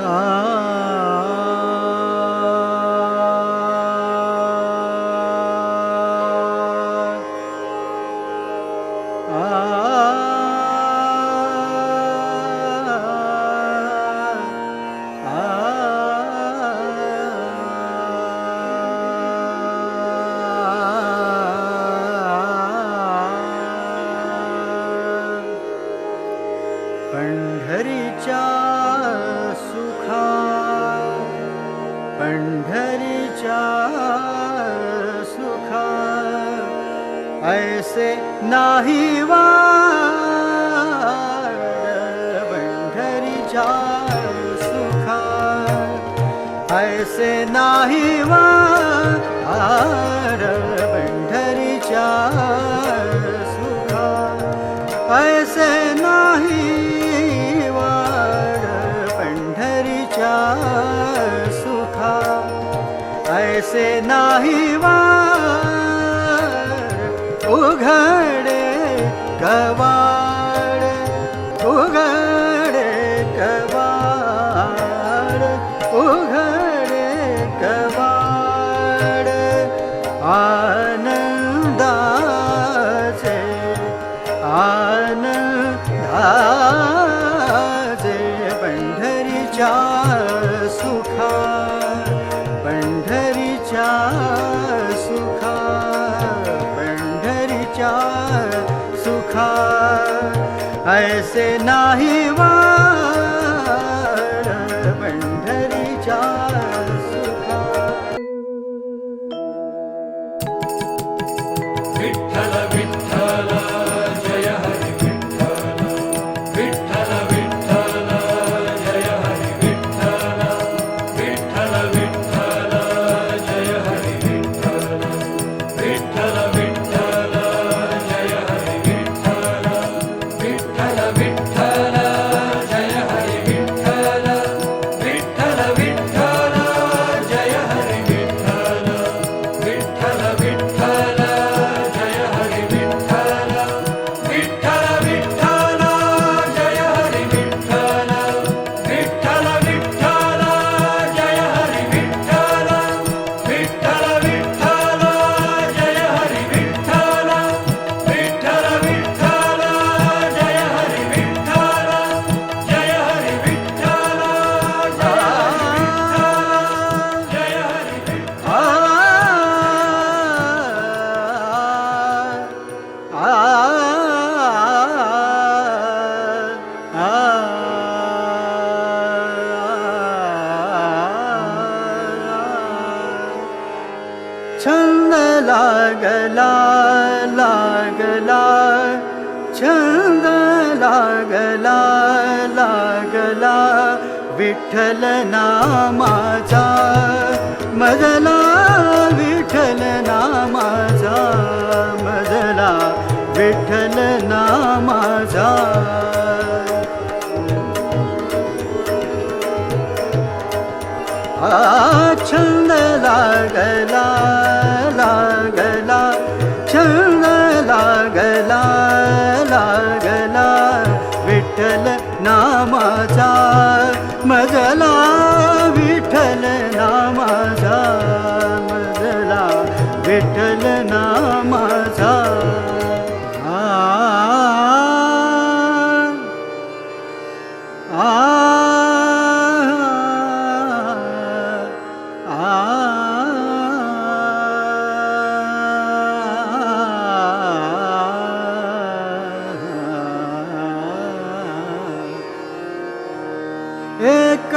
ah. नाही वाड पंढरीच्या सुखा ऐसे नाही वार पंढरीच्या सुखा ऐसे नाही वार पंढरीच्या सुखा ऐसे नाही वा उघडे कवाड उघडे कवाड उघडे कवाड आनंदाचे आनंदाचे नाही व छंद लागला लागला. छंद लागला लागला. विठ्ठल नामाचा मजला विठ्ठल नामाचा मजला विठ्ठल नामाचा. छंद लागला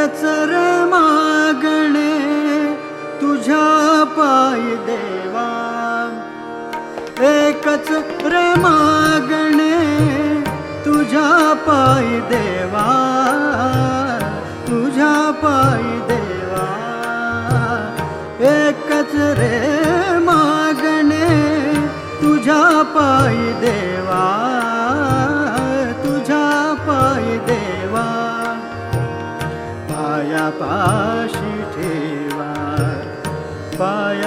एकच रे मागणे तुझ्या पाय देवा. एकच रे मागणे तुझ्या पाय देवा. तुझ्या पाय देवा. एकच रे मागणे तुझ्या पाय देवा. पाशिठेवा पाय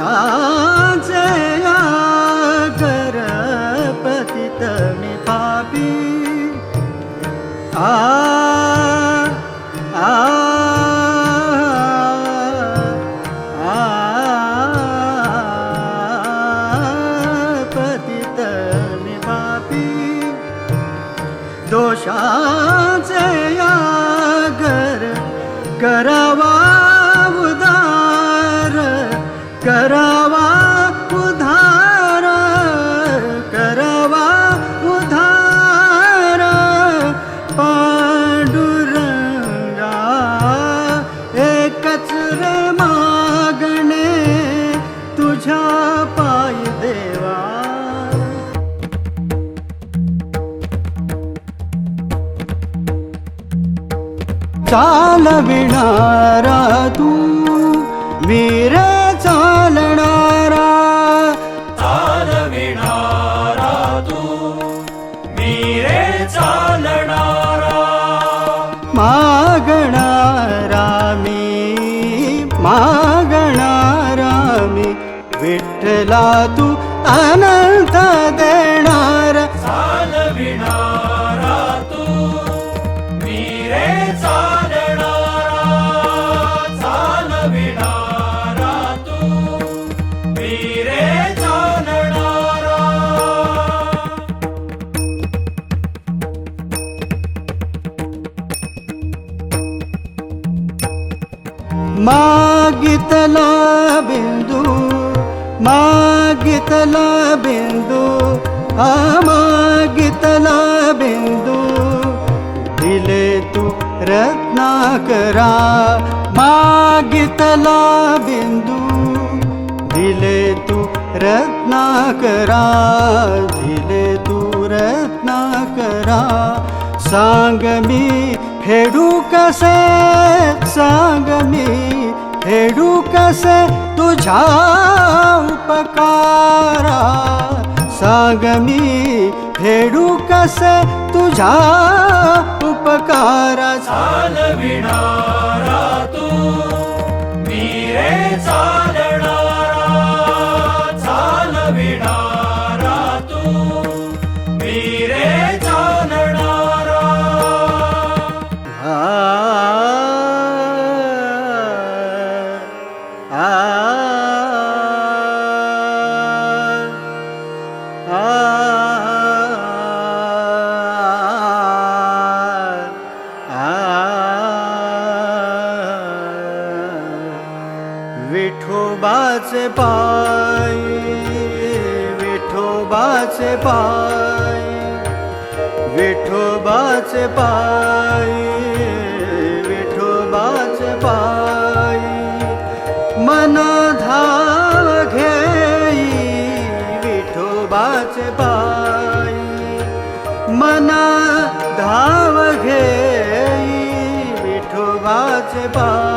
दोषाचे यागर पतित मी पापी आ आ आ पतित मी पापी दोषाचे यागर चालविणारा तू वीर चालणारा. चालविणारा तू मीरे चालणारा. मागणारा मी मागणारा मी विठ्ठला तू अनंत मागितला बिंदू हा मागितला बिंदू दिले तू रत्नाकरा मागितला बिंदू दिले तू रत्नाकरा दिले तू रत्नाकरा सांग मी फेडू कसे सांग मी हेडू कसे तुझ्या उपकारा? सागमी हेडू कसे तुझ्या उपकारा? चालविणारा तू मी रे चालणारा विठोबाचे पाय विठोबाचे पाय विठोबाचे पाय विठोबाचे पाय. मन धाव घेई विठोबाचे पाय. मना धाव घेई विठोबाचे पाय.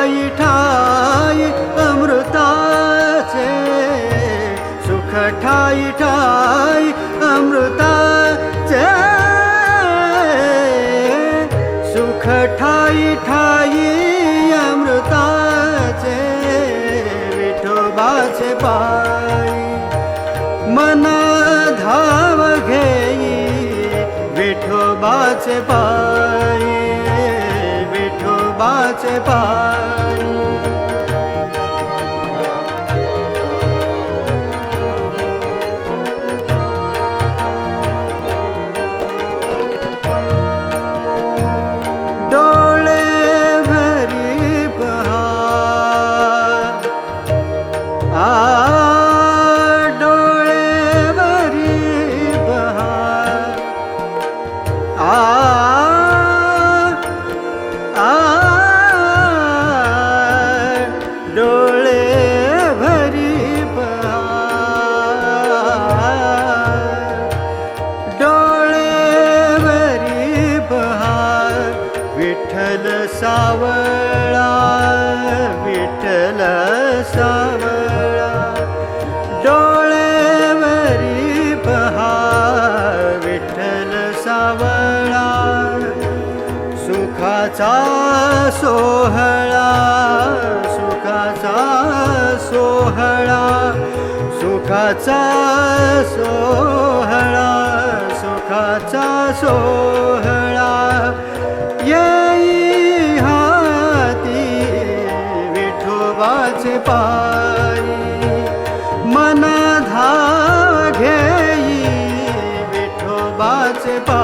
ठाई ठाई अमृताचे सुख ठाई ठाई अमृताचे सुख ठाई ठाई अमृताचे विठोबाचे पाय मन धाव घेई विठोबाचे पाय विठोबाचे सुखाचा सोहळा सुखाचा सोहळा सुखाचा सोहळा सुखाचा सोहळा. येई हाती विठोबाचे पायी मन धाव घेई विठोबाचे पायी.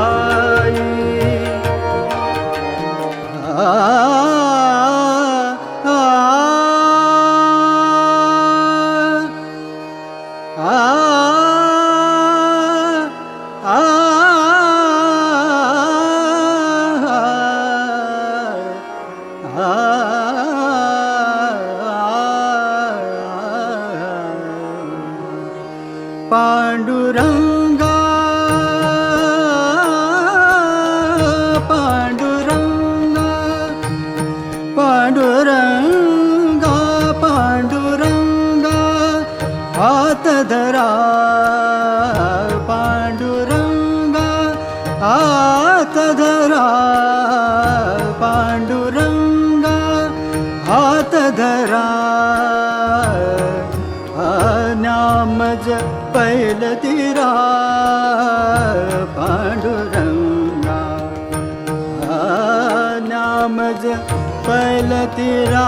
ਤੇਰਾ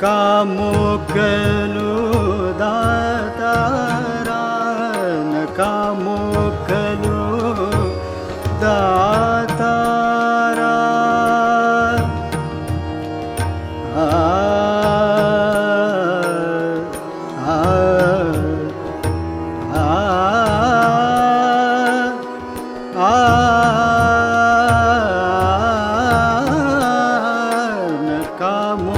काम कलरा कामो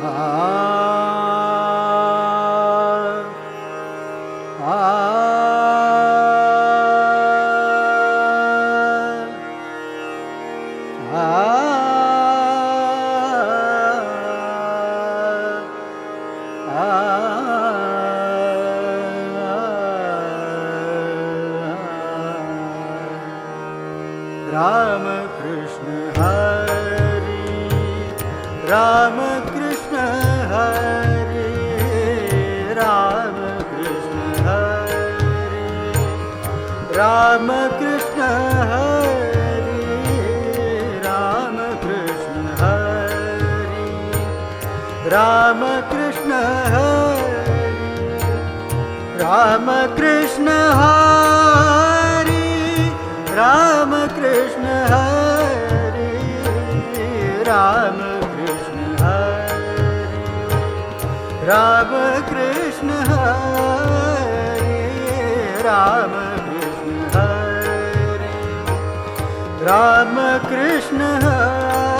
Ah. राम कृष्ण राम कृष्ण हरी। राम कृष्ण हरी। राम कृष्ण हरी। राम कृष्ण हरी। राम कृष्ण हरी। राम कृष्ण हरी।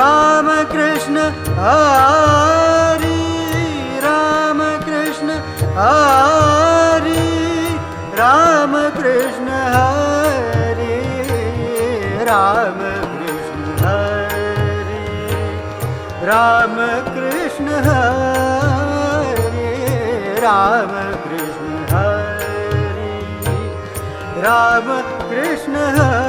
रामकृष्ण राम रामकृष्ण राम रामकृष्ण हरि रामकृष्ण हरि रामकृष्ण हरि रामकृष्ण हरि रामकृष्ण हरि